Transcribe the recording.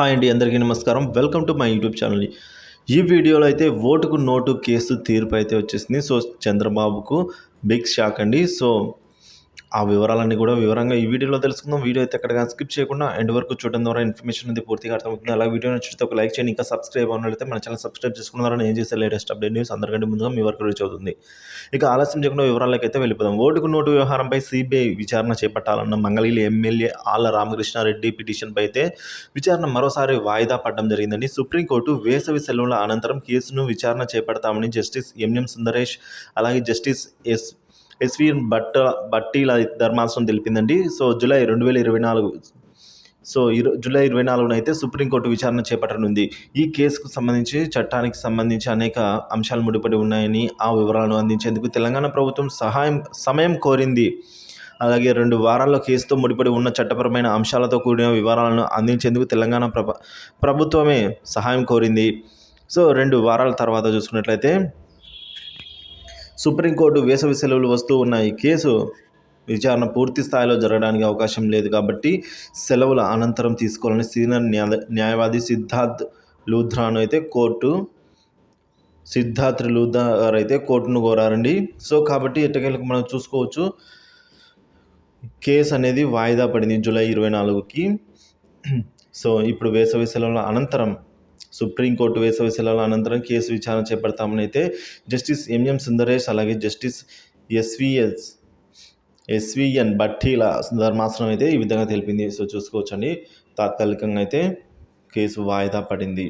Hi అండి అందరికీ నమస్కారం. Welcome to my YouTube channel. ఈ వీడియోలో అయితే ఓటుకు నోటు కేసు తీర్పు అయితే వచ్చేసింది. సో చంద్రబాబుకు బిగ్ షాక్ అండి. సో ఆ వివరాలన్నీ కూడా వివరంగా ఈ వీడియోలో తెలుసుకుందాం. వీడియో అయితే ఎక్కడ స్కిప్ చేయకుండా ఎండ్ వరకు చూడడం ద్వారా ఇన్ఫర్మేషన్ అనేది పూర్తిగా అర్థమవుతుంది. అలా వీడియో నచ్చితే ఒక లైక్ చేయండి. ఇంకా సబ్స్క్రైబ్ అన్నట్లయితే మన ఛానల్ సబ్స్క్రైబ్ చేసుకున్న ద్వారా నేను చేసే లేటెస్ట్ అప్డేట్ న్యూస్ అందరికంటే ముందుగా మీ వరకు రీచ్ అవుతుంది. ఇక ఆలస్యం చేయకుండా వివరాలకి అయితే వెళ్ళిపోదాం. ఓటుకు నోటు వ్యవహారంపై సిబిఐ విచారణ చేపట్టాలన్న మంగళగిరి ఎమ్మెల్యే ఆళ్ళ రామకృష్ణారెడ్డి పిటిషన్పై అయితే విచారణ మరోసారి వాయిదా పడడం జరిగిందండి. సుప్రీంకోర్టు వేసవి సెలవుల అనంతరం కేసును విచారణ చేపడతామని జస్టిస్ ఎంఎం సుందరేష్ అలాగే జస్టిస్ ఎస్ ఎస్విఎన్ బట్ట భట్టీల ధర్మాసనం తెలిపిందండి. సో జూలై రెండు వేల ఇరవై నాలుగు సో ఇరు జూలై ఇరవై నాలుగున అయితే సుప్రీంకోర్టు విచారణ చేపట్టనుంది. ఈ కేసుకు సంబంధించి చట్టానికి సంబంధించి అనేక అంశాలు ముడిపడి ఉన్నాయని ఆ వివరాలను అందించేందుకు తెలంగాణ ప్రభుత్వం సహాయం సమయం కోరింది. అలాగే రెండు వారాల్లో కేసుతో ముడిపడి ఉన్న చట్టపరమైన అంశాలతో కూడిన వివరాలను అందించేందుకు తెలంగాణ ప్రభ ప్రభుత్వమే సహాయం కోరింది. సో రెండు వారాల తర్వాత చూసుకున్నట్లయితే సుప్రీంకోర్టు వేసవి సెలవులు వస్తూ ఉన్నాయి కేసు విచారణ పూర్తి స్థాయిలో జరగడానికి అవకాశం లేదు కాబట్టి సెలవుల అనంతరం తీసుకోవాలని సీనియర్ న్యాయ న్యాయవాది సిద్ధార్థ్ లూథ్రాను అయితే కోర్టు సిద్ధార్థ్ లూథా గారు అయితే కోర్టును కోరారండి. సో కాబట్టి ఎట్టకేలకు మనం చూసుకోవచ్చు కేసు అనేది వాయిదా పడింది జూలై ఇరవై నాలుగుకి. సో ఇప్పుడు వేసవి సెలవుల అనంతరం సుప్రీంకోర్టు వేసవి సెలవుల అనంతరం కేసు విచారణ చేపడతామని అయితే జస్టిస్ ఎంఎం సుందరేష్ అలాగే జస్టిస్ ఎస్విఎస్ ఎస్విఎన్ భట్టీల ధర్మాసనం అయితే ఈ విధంగా తెలిపింది. సో చూసుకోవచ్చండి. తాత్కాలికంగా అయితే కేసు వాయిదా పడింది.